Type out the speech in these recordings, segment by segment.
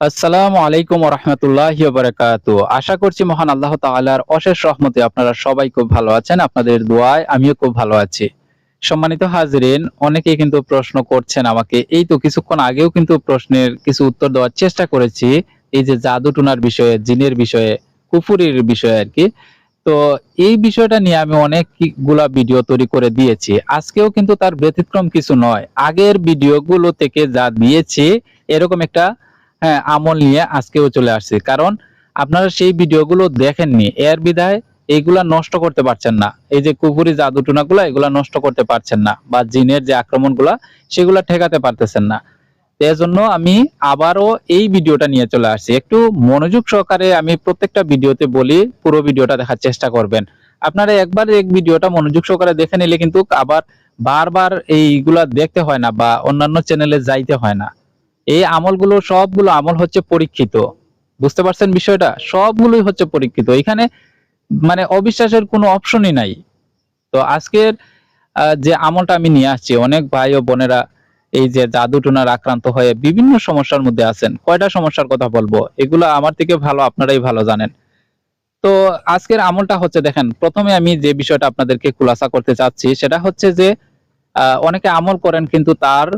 আসসালামু আলাইকুম রহমতুল্লাহ বারাকাতু আশা করছি মহান আল্লাহ তাআলার অশেষ রহমতে আপনারা সবাই খুব ভালো আছেন, আপনাদের দোয়ায় আমিও খুব ভালো আছি। সম্মানিত হাজিরিন কিন্তু প্রশ্ন করছেন আমাকে, এই তো কিছুক্ষণ আগেও কিন্তু প্রশ্নের কিছু উত্তর দেওয়ার চেষ্টা করেছি, এই যে জাদু বিষয়ে, জিনের বিষয়ে, কুফুরির বিষয়ে আর কি। তো এই বিষয়টা নিয়ে আমি অনেকগুলা ভিডিও তৈরি করে দিয়েছি। আজকেও কিন্তু তার ব্যতিক্রম কিছু নয়। আগের ভিডিওগুলো থেকে যা দিয়েছি, এরকম একটা হ্যাঁ আমল নিয়ে আজকেও চলে আসছি। কারণ আপনারা সেই ভিডিওগুলো দেখেননি। এর বিধায় এইগুলা নষ্ট করতে পারছেন না। এই যে কুকুরি জাদুটুনাগুলো এগুলা নষ্ট করতে পারছেন না বা জিনের যে আক্রমণগুলা, সেগুলা ঠেকাতে পারতেছেন না। এজন্য আমি আবারও এই ভিডিওটা নিয়ে চলে আসছি। একটু মনোযোগ সহকারে আমি প্রত্যেকটা ভিডিওতে বলি, পুরো ভিডিওটা দেখার চেষ্টা করবেন। আপনারা একবার এক ভিডিওটা মনোযোগ সহকারে দেখে নিলে কিন্তু আবার বারবার এইগুলা দেখতে হয় না বা অন্যান্য চ্যানেলে যাইতে হয় না। এই আমলগুলো সবগুলো আমল হচ্ছে পরীক্ষিত। বুঝতে পারছেন বিষয়টা? সবগুলোই হচ্ছে পরীক্ষিত। এখানে মানে অবিশ্বাসের কোনো অপশনই নাই। তো আজকের যে আমলটা আমি নিয়ে আসছি, অনেক ভাই ও বোনেরা এই যে জাদু টুনার আক্রান্ত হয়ে বিভিন্ন সমস্যার মধ্যে আছেন, কয়টা সমস্যার কথা বলব? এগুলো আমার থেকে ভালো, আপনারাই ভালো জানেন। তো আজকের আমলটা হচ্ছে, দেখেন, প্রথমে আমি যে বিষয়টা আপনাদেরকে খুলাসা করতে চাচ্ছি, সেটা হচ্ছে যে অনেকে আমল করেন কিন্তু তার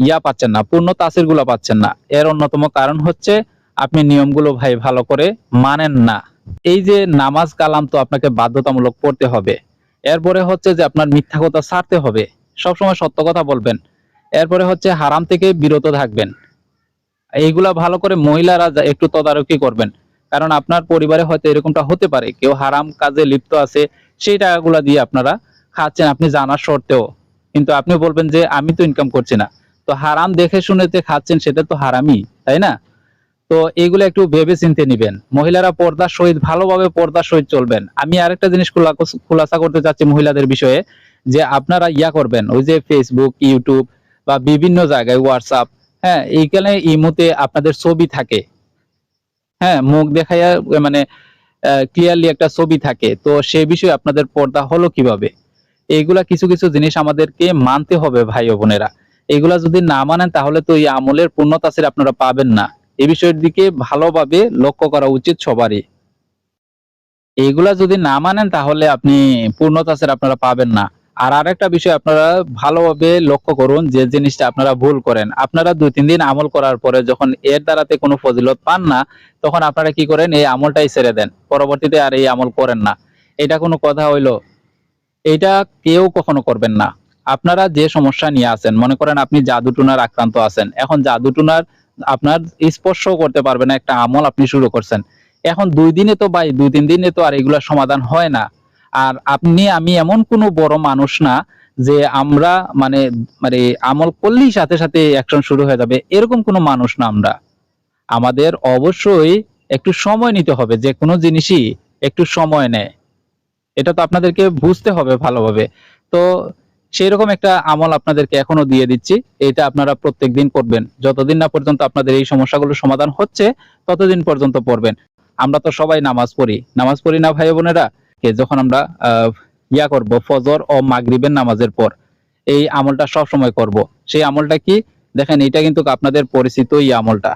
ইয়া পাচ্ছেন না, পূর্ণ তাসিরগুলো পাচ্ছেন না। এর অন্যতম কারণ হচ্ছে আপনি নিয়মগুলো ভাই ভালো করে মানেন না। এই যে নামাজ কালাম তো আপনাকে বাধ্যতামূলক পড়তে হবে। এরপরে হচ্ছে যে আপনার মিথ্যা কথা ছাড়তে হবে। সবসময় সত্য কথা বলবেন। এরপরে হচ্ছে হারাম থেকে বিরত থাকবেন। এইগুলা ভালো করে মহিলারা একটু তদারকি করবেন। কারণ আপনার পরিবারে হয়তো এরকমটা হতে পারে। কেউ হারাম কাজে লিপ্ত আছে, সেই টাকাগুলা দিয়ে আপনারা খাচ্ছেন। আপনি জানার সত্ত্বেও কিন্তু আপনি বলবেন যে, আমি তো ইনকাম করছি না। তো হারাম দেখে শুনে যে খাচ্ছেন সেটা তো হারামই, তাই না? তো এগুলো একটু ভেবে চিনতে নিবেন। মহিলারা পর্দার সহিত ভালোভাবে পর্দার সহিত চলবেন। আমি আরেকটা জিনিস খোলা- খুলাসা করতে চাচ্ছি মহিলাদের বিষয়ে, যে আপনারা ইয়া করবেন, ওই যে ফেসবুক ইউটিউব বা বিভিন্ন জায়গায় হোয়াটসঅ্যাপ হ্যাঁ এইখানে ইমুতে আপনাদের ছবি থাকে। হ্যাঁ মুখ দেখাইয়া মানে ক্লিয়ারলি একটা ছবি থাকে। তো সে বিষয়ে আপনাদের পর্দা হলো কীভাবে? এইগুলা কিছু কিছু জিনিস আমাদেরকে মানতে হবে ভাই বোনেরা। এগুলা যদি না মানেন, তাহলে তো এই আমলের পূর্ণতাসির আপনারা পাবেন না। এই বিষয়ের দিকে ভালোভাবে লক্ষ্য করা উচিত সবারই। এইগুলা যদি না মানেন, তাহলে আপনি পূর্ণতাসের আপনারা পাবেন না। আর আরেকটা বিষয় আপনারা ভালোভাবে লক্ষ্য করুন, যে জিনিসটা আপনারা ভুল করেন। আপনারা দুই, তিন দিন আমল করার পরে যখন এর দ্বারাতে কোনো ফজিলত পান না, তখন আপনারা কি করেন, এই আমলটাই ছেড়ে দেন। পরবর্তীতে আর এই আমল করেন না। এটা কোনো কথা হইল। এটা কেউ কখনো করবেন না। আপনারা যে সমস্যা নিয়ে আছেন, মনে করেন আপনি জাদু টুনার আক্রান্ত আছেন, এখন জাদু টুনার আপনার স্পর্শ করতে পারবে না, একটা আমল আপনি শুরু করছেন। এখন দুই দিনে তো ভাই, দুই, তিন দিনে তো আর এগুলা সমাধান হয় না। আর আপনি, আমি এমন কোনো বড় মানুষ না যে আমরা মানে মানে আমল করলেই সাথে সাথে অ্যাকশন শুরু হয়ে যাবে, এরকম কোনো মানুষ না আমরা। আমাদের অবশ্যই একটু সময় নিতে হবে, যে কোনো জিনিসই একটু সময় নেয়। এটা তো আপনাদেরকে বুঝতে হবে ভালোভাবে। তো সেই রকম একটা আমল আপনাদেরকে এখনও দিয়ে দিচ্ছি। এটা আপনারা প্রত্যেকদিন করবেন যতদিন না পর্যন্ত আপনাদের এই সমস্যাগুলো সমাধান হচ্ছে, ততদিন পর্যন্ত পড়বেন। আমরা তো সবাই নামাজ পড়ি। নামাজ পড়ি না, ভাই বোনেরা? যখন আমরা ইয়া করব, ফজর ও মাগরিবের নামাজের পর, এই আমলটা সব সময় করব। সেই আমলটা কি? দেখেন এটা কিন্তু আপনাদের পরিচিত এই আমলটা।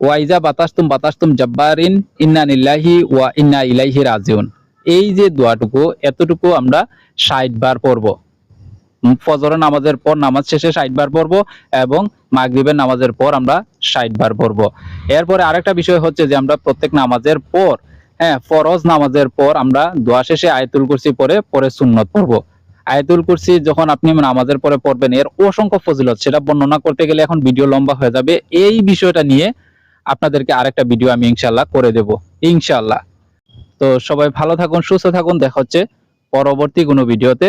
ওয়াইজা বাতাস্তুম বাতাস্তুম জব্বারিন, ইন্না নিল্লাহি ওয়া ইন্না ইলাইহি রাজিউন। এই যে দোয়াটুকু, এতটুকু আমরা ষাট বার পড়ব। ফজরের নামাজের পর নামাজ শেষে ষাট বার পড়ব এবং মাগরিবের নামাজের পর আমরা ষাট বার পড়ব। এরপরে আরেকটা বিষয় হচ্ছে যে আমরা প্রত্যেক নামাজের পর হ্যাঁ ফরজ নামাজের পর আমরা দোয়া শেষে আয়াতুল কুরসি পরে পরে সুন্নত পড়ব। আয়াতুল কুরসি যখন আপনি নামাজের পরে পড়বেন, এর অসংখ্য ফজিলত, সেটা বর্ণনা করতে গেলে এখন ভিডিও লম্বা হয়ে যাবে। এই বিষয়টা নিয়ে আপনাদেরকে আরেকটা ভিডিও আমি ইনশাল্লাহ করে দেব। ইনশাল্লাহ তো সবাই ভালো থাকুন, সুস্থ থাকুন, দেখা হচ্ছে পরবর্তী কোনো ভিডিওতে।